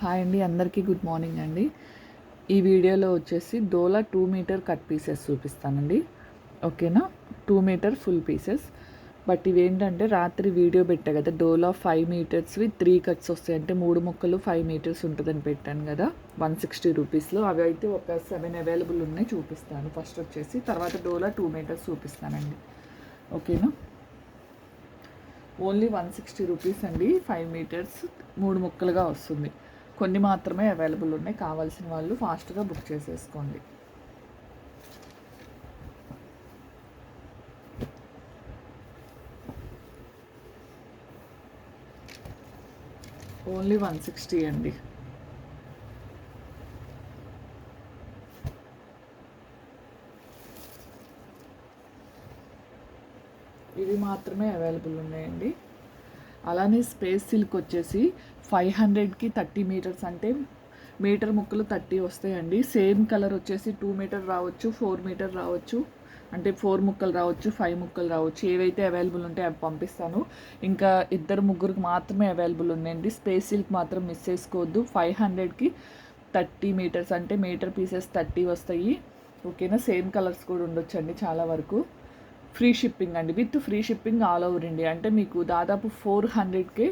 Hi అండి అందరికీ good morning అండి. ఈ వీడియోలో వచ్చేసి dola two meter cut pieces చూపిస్తానండి. ఓకేనా? Two meter full pieces but ఇవేంటంటే రాత్రి వీడియో పెట్టా కదా డోలా ఫైవ్ మీటర్స్వి త్రీ కట్స్ వస్తాయి. అంటే మూడు ముక్కలు ఫైవ్ మీటర్స్ ఉంటుందని పెట్టాను కదా వన్ సిక్స్టీ రూపీస్లో అవి అయితే ఒక సెవెన్ అవైలబుల్ ఉన్నాయి చూపిస్తాను. ఫస్ట్ వచ్చేసి తర్వాత డోలా టూ మీటర్స్ చూపిస్తానండి. ఓకేనా? ఓన్లీ వన్ సిక్స్టీ రూపీస్ అండి. ఫైవ్ మీటర్స్ మూడు ముక్కలుగా వస్తుంది. కొన్ని మాత్రమే అవైలబుల్ ఉన్నాయి. కావాల్సిన వాళ్ళు ఫాస్ట్గా బుక్ చేసేసుకోండి. ఓన్లీ వన్ సిక్స్టీ అండి. ఇవి మాత్రమే అవైలబుల్ ఉన్నాయండి. అలానే స్పేస్ సిల్క్ వచ్చేసి ఫైవ్ హండ్రెడ్కి థర్టీ మీటర్స్ అంటే మీటర్ ముక్కలు థర్టీ వస్తాయండి. సేమ్ కలర్ వచ్చేసి టూ మీటర్ రావచ్చు ఫోర్ మీటర్ రావచ్చు. అంటే ఫోర్ ముక్కలు రావచ్చు ఫైవ్ ముక్కలు రావచ్చు. ఏవైతే అవైలబుల్ ఉంటే అవి పంపిస్తాను. ఇంకా ఇద్దరు ముగ్గురికి మాత్రమే అవైలబుల్ ఉన్నాయండి. స్పేస్ సిల్క్ మాత్రం మిస్ చేసుకోవద్దు. ఫైవ్ హండ్రెడ్కి థర్టీ మీటర్స్ అంటే మీటర్ పీసెస్ థర్టీ వస్తాయి. ఓకేనా? సేమ్ కలర్స్ కూడా ఉండొచ్చండి చాలా వరకు. ఫ్రీ షిప్పింగ్ అండి. With free shipping all over India. అంటే మీకు దాదాపు ఫోర్ హండ్రెడ్కి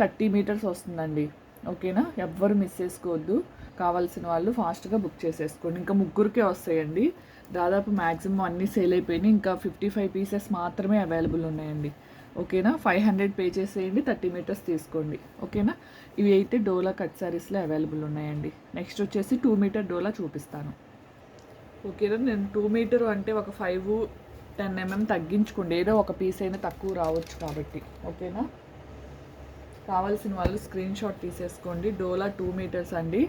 థర్టీ మీటర్స్ వస్తుందండి. ఓకేనా? ఎవ్వరు మిస్ చేసుకోవద్దు. కావాల్సిన వాళ్ళు ఫాస్ట్గా బుక్ చేసేసుకోండి. ఇంకా ముగ్గురికే వస్తాయండి. దాదాపు మ్యాక్సిమం అన్నీ సేల్ అయిపోయినాయి. ఇంకా ఫిఫ్టీ ఫైవ్ పీసెస్ మాత్రమే అవైలబుల్ ఉన్నాయండి. ఓకేనా? ఫైవ్ హండ్రెడ్ పే చేసేయండి. థర్టీ మీటర్స్ తీసుకోండి. ఓకేనా? ఇవి అయితే డోలా కట్ శారీస్లో అవైలబుల్ ఉన్నాయండి. నెక్స్ట్ వచ్చేసి టూ మీటర్ డోలా చూపిస్తాను. ఓకేనా? నేను టూ మీటర్ అంటే ఒక ఫైవ్ టెన్ ఎంఎం తగ్గించుకోండి. ఏదో ఒక పీస్ అయినా తక్కువ రావచ్చు కాబట్టి. ఓకేనా? కావాల్సిన వాళ్ళు స్క్రీన్ షాట్ తీసేసుకోండి. డోలా టూ మీటర్స్ అండి.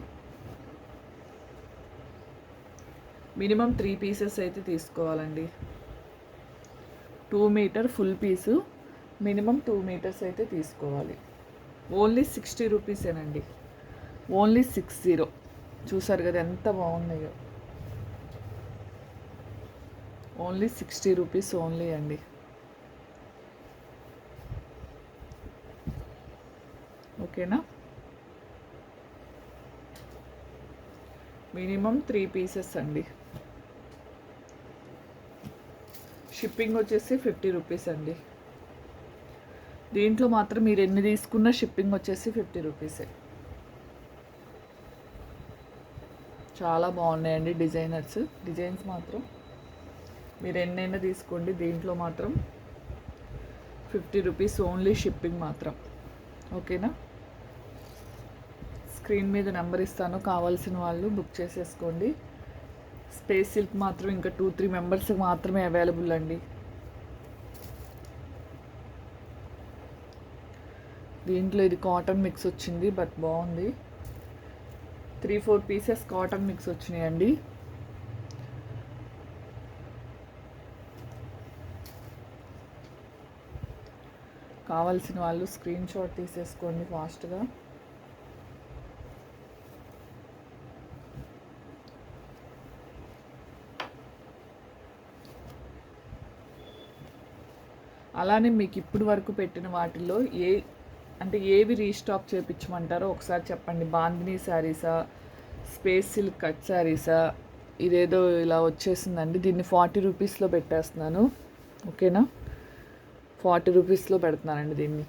మినిమం త్రీ పీసెస్ అయితే తీసుకోవాలండి. Two meter full piece minimum two meters అయితే తీసుకోవాలి. ఓన్లీ సిక్స్టీ రూపీసేనండి ఓన్లీ సిక్స్ జీరో చూసారు కదా ఎంత బాగున్నాయో. ఓన్లీ సిక్స్టీ రూపీస్ ఓన్లీ అండి. ఓకేనా? మినిమం త్రీ పీసెస్ అండి. షిప్పింగ్ వచ్చేసి ఫిఫ్టీ రూపీస్ అండి. దీంట్లో మాత్రం మీరు ఎన్ని తీసుకున్న షిప్పింగ్ వచ్చేసి ఫిఫ్టీ రూపీసే. చాలా బాగున్నాయండి డిజైనర్స్. డిజైన్స్ మాత్రం మీరు ఎన్నైనా తీసుకోండి దీంట్లో మాత్రం ఫిఫ్టీ రూపీస్ ఓన్లీ షిప్పింగ్ మాత్రం. ఓకేనా? స్క్రీన్ మీద నెంబర్ ఇస్తాను కావాల్సిన వాళ్ళు బుక్ చేసేసుకోండి. స్పేస్ సిల్క్ మాత్రం ఇంకా టూ త్రీ మెంబర్స్కి మాత్రమే అవైలబుల్ అండి. దీంట్లో ఇది కాటన్ మిక్స్ వచ్చింది బట్ బాగుంది. Three four pieces cotton mix వచ్చినాయండి. కావాల్సిన వాళ్ళు స్క్రీన్ షాట్ తీసేసుకోండి ఫాస్ట్గా. అలానే మీకు ఇప్పుడు వరకు పెట్టిన వాటిల్లో ఏ అంటే ఏవి రీస్టాక్ చేయించమంటారో ఒకసారి చెప్పండి. బాందినీ శారీసా స్పేస్ సిల్క్ కట్ శారీసా ఇదేదో ఇలా వచ్చేసిందండి. దీన్ని ఫార్టీ రూపీస్లో పెట్టేస్తున్నాను. ఓకేనా? ఫార్టీ రూపీస్లో పెడుతున్నానండి దీన్ని.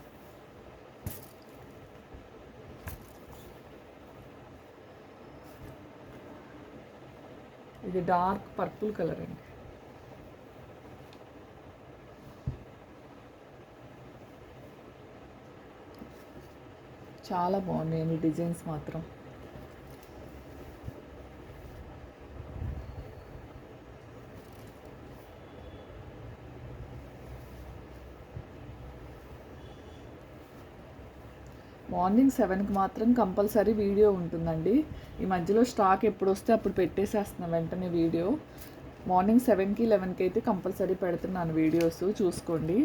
ఇది డార్క్ పర్పుల్ కలర్ అండి. చాలా బాగున్నాయండి డిజైన్స్ మాత్రం. మార్నింగ్ సెవెన్కి మాత్రం కంపల్సరీ వీడియో ఉంటుందండి. ఈ మధ్యలో స్టాక్ ఎప్పుడు వస్తే అప్పుడు పెట్టేసేస్తున్నాను వెంటనే వీడియో. మార్నింగ్ సెవెన్కి లెవెన్కి అయితే కంపల్సరీ పెడుతున్నాను వీడియోస్. చూసుకోండి.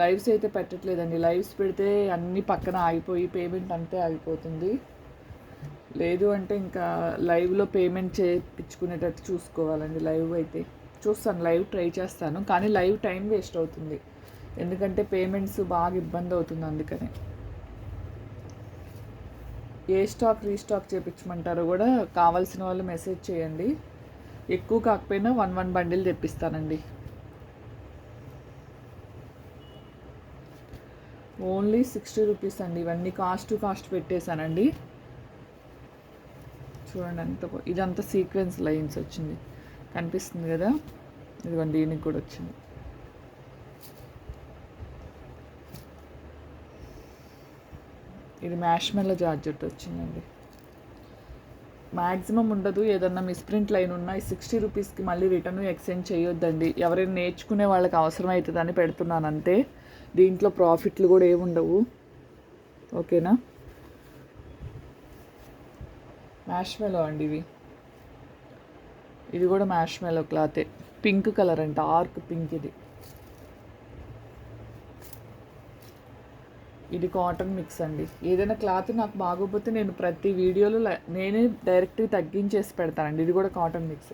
లైవ్స్ అయితే పెట్టట్లేదండి. లైవ్స్ పెడితే అన్నీ పక్కన ఆగిపోయి పేమెంట్ అంతే ఆగిపోతుంది. లేదు అంటే ఇంకా లైవ్లో పేమెంట్ చేయించుకునేటట్టు చూసుకోవాలండి లైవ్ అయితే. చూస్తాను లైవ్ ట్రై చేస్తాను. కానీ లైవ్ టైం వేస్ట్ అవుతుంది. ఎందుకంటే పేమెంట్స్ బాగా ఇబ్బంది అవుతుంది అందుకని. ఏ స్టాక్ రీస్టాక్ చేయించమంటారో కూడా కావాల్సిన వాళ్ళు మెసేజ్ చేయండి. ఎక్కువ కాకపోయినా వన్ వన్ బండిల్ తెప్పిస్తానండి. ఓన్లీ సిక్స్టీ రూపీస్ అండి. ఇవన్నీ కాస్ట్ టు కాస్ట్ పెట్టేశానండి. చూడండి అంత ఇదంతా సీక్వెన్స్ లైన్స్ వచ్చింది. కనిపిస్తుంది కదా? ఇదిగోండి దీనికి కూడా వచ్చింది. ఇది మ్యాష్మెల్లో జార్జెట్ వచ్చిందండి. మ్యాక్సిమం ఉండదు ఏదన్నా మిస్ప్రింట్ లైన్ ఉన్నా సిక్స్టీ రూపీస్కి మళ్ళీ రిటర్న్ ఎక్స్చేంజ్ చేయొద్దండి. ఎవరైనా నేర్చుకునే వాళ్ళకి అవసరం అవుతుందని పెడుతున్నాను అంతే దీంట్లో ప్రాఫిట్లు కూడా ఏముండవు ఓకేనా? మ్యాష్మెలో అండి ఇవి. ఇది కూడా మ్యాష్మెలో క్లాతే పింక్ కలర్ అంట ఆర్క్ పింక్ ఇది. ఇది కాటన్ మిక్స్ అండి. ఏదైనా క్లాత్ నాకు బాగోపోతే నేను ప్రతి వీడియోలో నేనే డైరెక్ట్గా తగ్గించేసి పెడతానండి. ఇది కూడా కాటన్ మిక్స్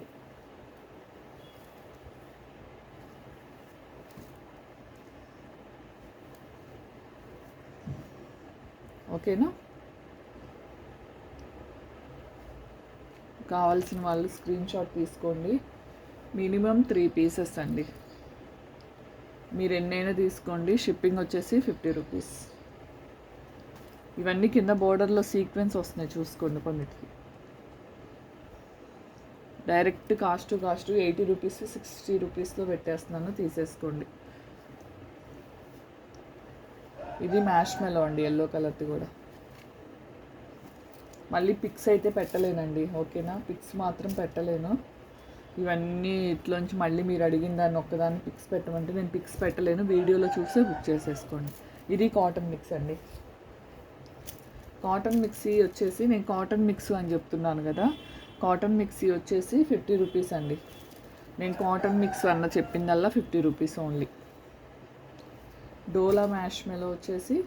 ఓకేనా? కావాల్సిన వాళ్ళు స్క్రీన్ షాట్ తీసుకోండి. మినిమం త్రీ పీసెస్ అండి. మీరు ఎన్నైనా తీసుకోండి. షిప్పింగ్ వచ్చేసి ఫిఫ్టీ రూపీస్ ఇవన్నీ కింద బోర్డర్లో సీక్వెన్స్ వస్తున్నాయి చూసుకోండి కొన్నిటికి. Direct cost cost eighty rupees sixty రూపీస్లో పెట్టేస్తున్నాను తీసేసుకోండి. ఇది మ్యాష్ మెలో అండి ఎల్లో కలర్ది కూడా. మళ్ళీ పిక్స్ అయితే పెట్టలేనండి ఓకేనా? పిక్స్ మాత్రం పెట్టలేను. ఇవన్నీ ఇట్లోంచి మళ్ళీ మీరు అడిగిన దాన్ని ఒక్కదాన్ని పిక్స్ పెట్టమంటే నేను పిక్స్ పెట్టలేను వీడియోలో చూసి బుక్ చేసేసుకోండి. ఇది కాటన్ మిక్స్ అండి. కాటన్ మిక్సీ వచ్చేసి నేను కాటన్ మిక్స్ అని చెప్తున్నాను కదా. కాటన్ మిక్సీ వచ్చేసి ఫిఫ్టీ రూపీస్ అండి. నేను కాటన్ మిక్స్ అన్న చెప్పిందల్లా fifty rupees only. Dola marshmallow వచ్చేసి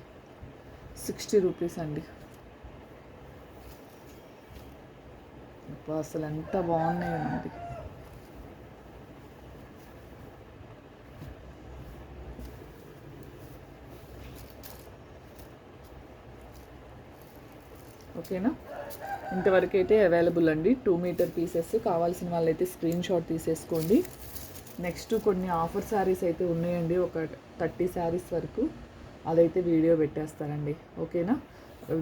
సిక్స్టీ రూపీస్ అండి. అసలు ఎంత బాగున్నాయండి. ఓకేనా? ఇంతవరకు అయితే అవైలబుల్ అండి. టూ మీటర్ పీసెస్ కావాల్సిన వాళ్ళైతే స్క్రీన్ షాట్ తీసేసుకోండి. నెక్స్ట్ కొన్ని ఆఫర్ శారీస్ అయితే ఉన్నాయండి. ఒక థర్టీ శారీస్ వరకు అదైతే వీడియో పెట్టేస్తానండి. ఓకేనా?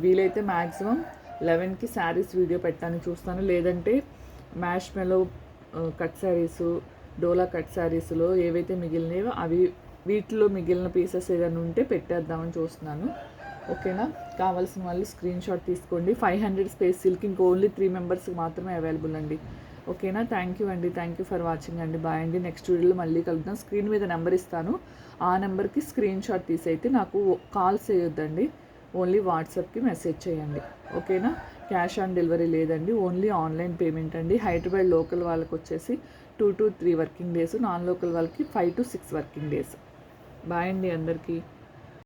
వీలైతే మ్యాక్సిమం లెవెన్కి శారీస్ వీడియో పెట్టడానికి చూస్తాను. లేదంటే marshmallow cut sarees dola cut శారీస్లో ఏవైతే మిగిలినాయో అవి వీటిలో మిగిలిన పీసెస్ ఏదైనా ఉంటే పెట్టేద్దామని చూస్తున్నాను. ఓకేనా? కావాల్సిన వాళ్ళు స్క్రీన్ షాట్ తీసుకోండి. ఫైవ్ హండ్రెడ్ స్పేస్ సిల్క్ ఇంక ఓన్లీ త్రీ మెంబర్స్కి మాత్రమే అవైలబుల్ అండి. ఓకేనా? థ్యాంక్ యూ అండి. థ్యాంక్ యూ ఫర్ వాచింగ్ అండి. బాయ్ అండి. నెక్స్ట్ వీడియోలో మళ్ళీ కలుద్దాం. స్క్రీన్ మీద నెంబర్ ఇస్తాను. ఆ నెంబర్కి స్క్రీన్ షాట్ తీసైతే అయితే నాకు కాల్ చేయొద్దండి. ఓన్లీ వాట్సాప్కి మెసేజ్ చేయండి. ఓకేనా? క్యాష్ ఆన్ డెలివరీ లేదండి. ఓన్లీ ఆన్లైన్ పేమెంట్ అండి. హైదరాబాద్ లోకల్ వాళ్ళకి వచ్చేసి two to three working days. Non local వాళ్ళకి five to six working days. Bye అండి అందరికీ.